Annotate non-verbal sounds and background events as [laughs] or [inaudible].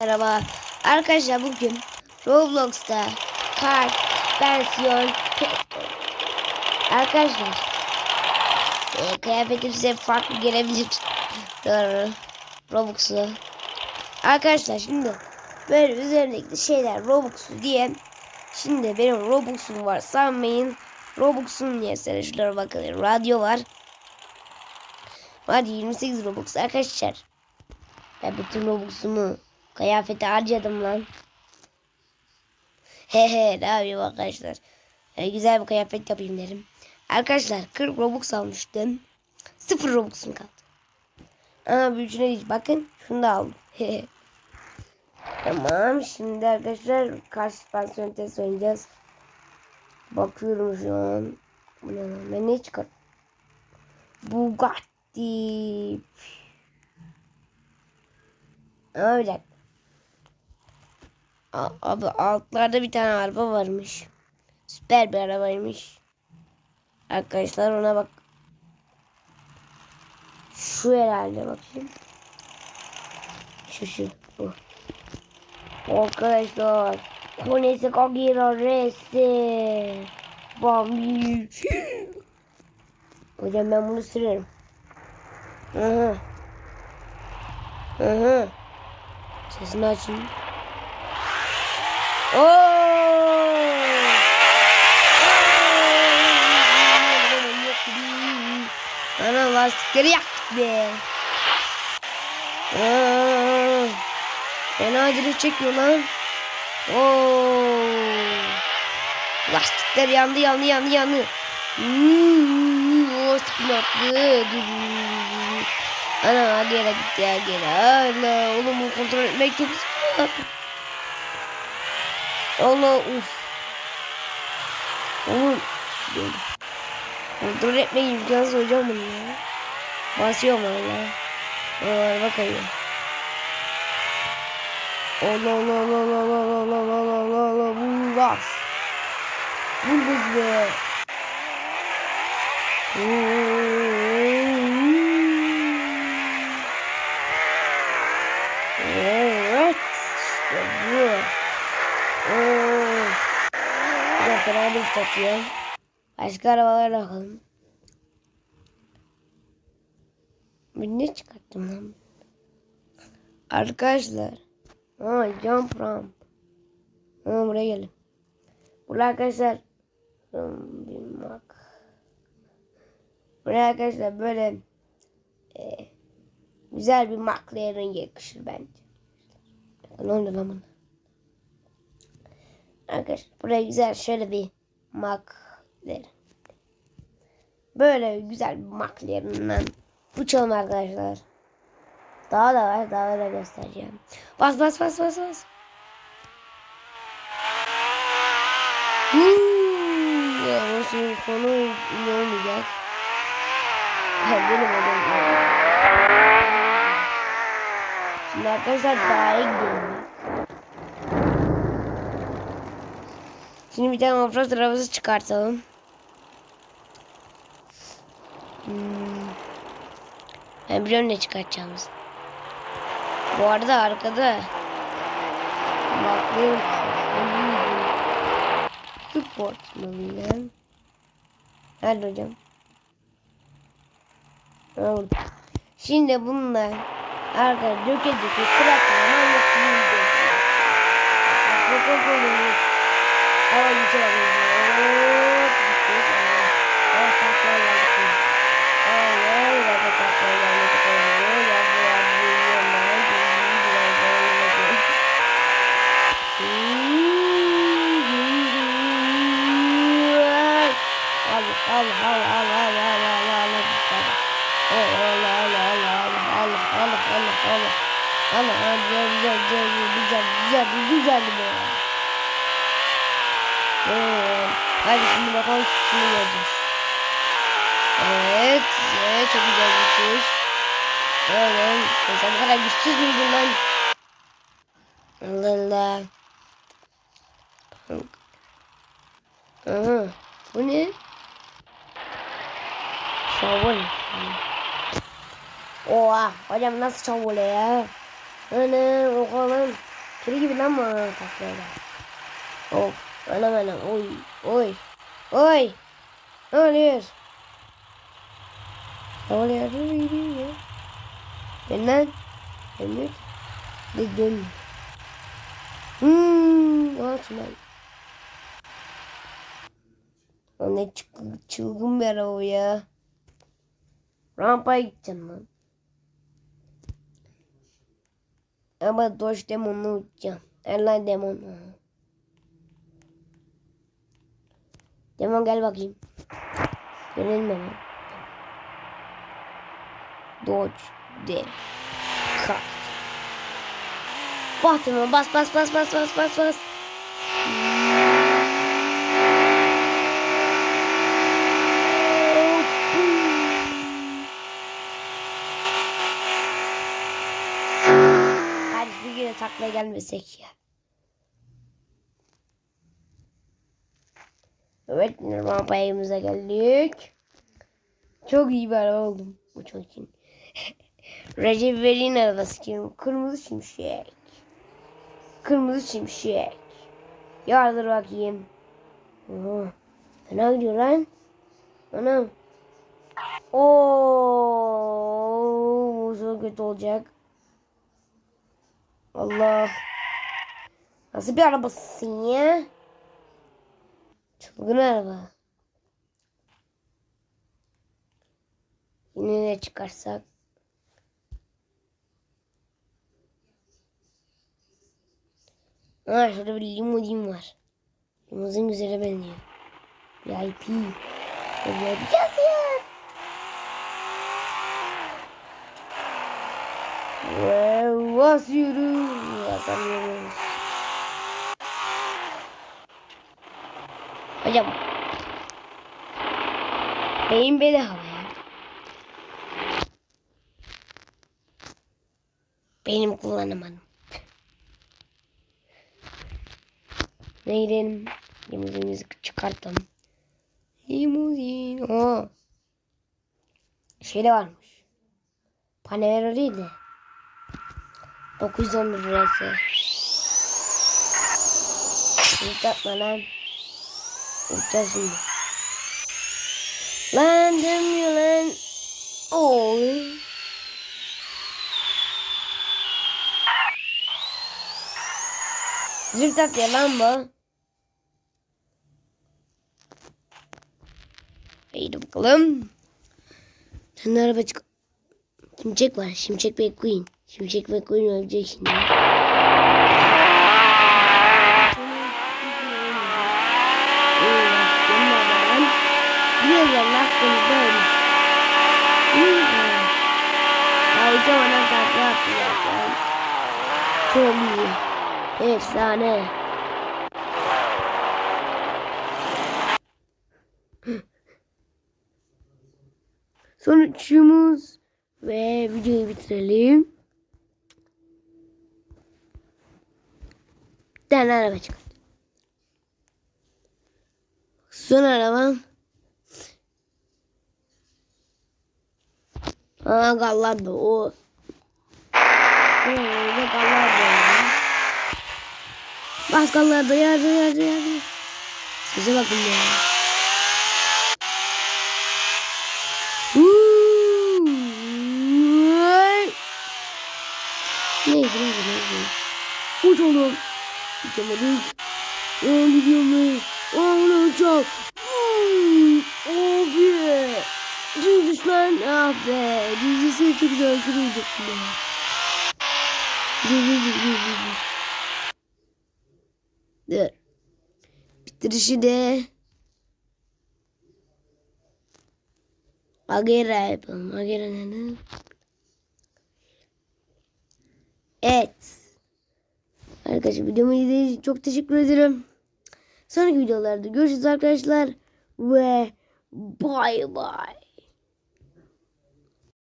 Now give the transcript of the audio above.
Merhaba. Arkadaşlar bugün Roblox'ta kart, versiyon, Arkadaşlar e, kıyafetim size farklı gelebilir. Doğru. Robux'u. Arkadaşlar şimdi böyle üzerindeki şeyler Robux'u diye şimdi benim Robux'um var sanmayın. Robux'um diye sana şunlara bakın. Radyo var. Radyo 28 Robux arkadaşlar. Ben bütün Robux'umu kıyafete harcadım lan. He he ne yapayım arkadaşlar. Ee, güzel bir kıyafet yapayım derim. Arkadaşlar 40 Robux almıştım. 0 Robux'um kaldı. Ama büyücüne değil. Bakın şunu da aldım. [laughs] tamam şimdi arkadaşlar karşı süspansiyon test oynayacağız. Bakıyorum şu an. Bu ne ne çıkar? Bugatti. Ama bir dakika. Abi altlarda bir tane araba varmış. Süper bir arabaymış. Arkadaşlar ona bak. Şu herhalde bakayım. Şu şu bu. Arkadaşlar. Konesi Kagiro Resi. Bambi. Hocam ben bunu sürerim. Hı hı. Sesini açayım. Oo! Ana lastikleri yaktık be. Aa, fena drift çekiyor lan. Oo. Lastikler yandı yandı yandı yandı. Hmm, spin attı. Ana yere gitti ya geri. Oğlum bunu kontrol etmek çok zor. Allah uf. Oğlum. Kontrol etmek imkansız hocam bunu ya. Basıyorum. Aa, araba kayıyor. Allah Allah Allah Allah Allah Allah Allah Allah Allah Vur bas. Vur kız be. Evet. İşte bu. Oo. Bir satıyor. Başka arabalara bakalım. Ben ne çıkarttım lan? Arkadaşlar. Aa jump ramp. Aa buraya gelin. Buraya arkadaşlar. Buraya arkadaşlar böyle e, güzel bir McLaren yakışır bence. Ne oldu lan bana? Arkadaşlar buraya güzel şöyle bir McLaren. Böyle güzel bir McLaren'dan uçalım arkadaşlar. Daha da var daha da göstereceğim. Bas bas bas bas bas. Hmm, ya bu şeyin sonu iyi olmayacak. Benim odam. Şimdi arkadaşlar dağa gidelim. Şimdi bir tane offroad arabası çıkartalım. Hmm. Ben biliyorum ne çıkartacağımız. Bu arada arkada bakıyorum Sport mu. Nerede hocam? Ha, burada. Şimdi bunlar arka döke döke kırakla manyak büyüdü. Bak bak bak bak. Aa güzel Hop gittik. Aa takla geldik. Aa takla geldik. Evet. Hadi şimdi bakalım şimdi geleceğiz. Evet. Evet çok güzel bir kuş. Evet. Sen bu kadar güçsüz müydün lan? Allah Allah. Aha. Bu ne? Şavul. Oha. Hocam nasıl şavul ya? Ana lan. Kedi gibi lan mı taklaya Of. Anam anam. Oy. Oy. Oy. Ne oluyor? Ne oluyor? Ne oluyor? Dön. Dön. Dön. Hmm. At lan. O ne çıl- çılgın bir araba ya. Rampaya gideceğim lan. Ama Dodge Demon'la uçacağım. Erlan Demon'la. Demon gel bakayım. Görelim hemen. Dodge Demon. Kalk. Bas Demon bas bas bas bas bas bas bas. Hadi bir güne taklaya gelmesek ya. Evet, rampayımıza geldik. Çok iyi bir araba oldum. Bu çok iyi. [laughs] Recep İvedik'in arabası kim? Kırmızı şimşek. Kırmızı şimşek. Yardır bakayım. Oo, fena gidiyor lan. Anam. Oo, çok kötü olacak. Allah. Nasıl bir arabasın ya? Çılgın araba. Yine ne çıkarsak. Ha şurada bir limuzin var. Limuzin güzele benziyor. VIP. VIP yazıyor. Ve basıyoruz. Basamıyoruz. Hocam. Beyin bedava ya. Benim kullanamadım. Ne gidelim? Limuzinimizi çıkartalım. Limuzin. Oo. Şey de varmış. Panevera değil de. 911 lirası. Yıkatma lan. Uçacağız şimdi. Lan dönmüyor lan. Oy. Drift atıyor lan bu. Haydi bakalım. Sen araba çık. Şimşek var. Şimşek McQueen. Şimşek McQueen ölecek şimdi. Zaten. Çok iyi. Efsane. Sonuçumuz ve videoyu bitirelim. Bir tane araba çıkarttım. Son arabam. Aa gallardı o. Böyle gallardı. Bas gallardı yardı yardı yardı. Size bakın ya. Neyse neyse neyse. Uç oğlum. Uçamadık. Aa gidiyor mu? Aa onu uçak. Abi. Düz düş lan. Ah be. Düz düşse çok güzel kırılacak be. Dur. Bitirişi de. Agera yapalım. Agera nerede? Evet. Arkadaşlar videomu izlediğiniz için çok teşekkür ederim. Sonraki videolarda görüşürüz arkadaşlar. Ve bye bye.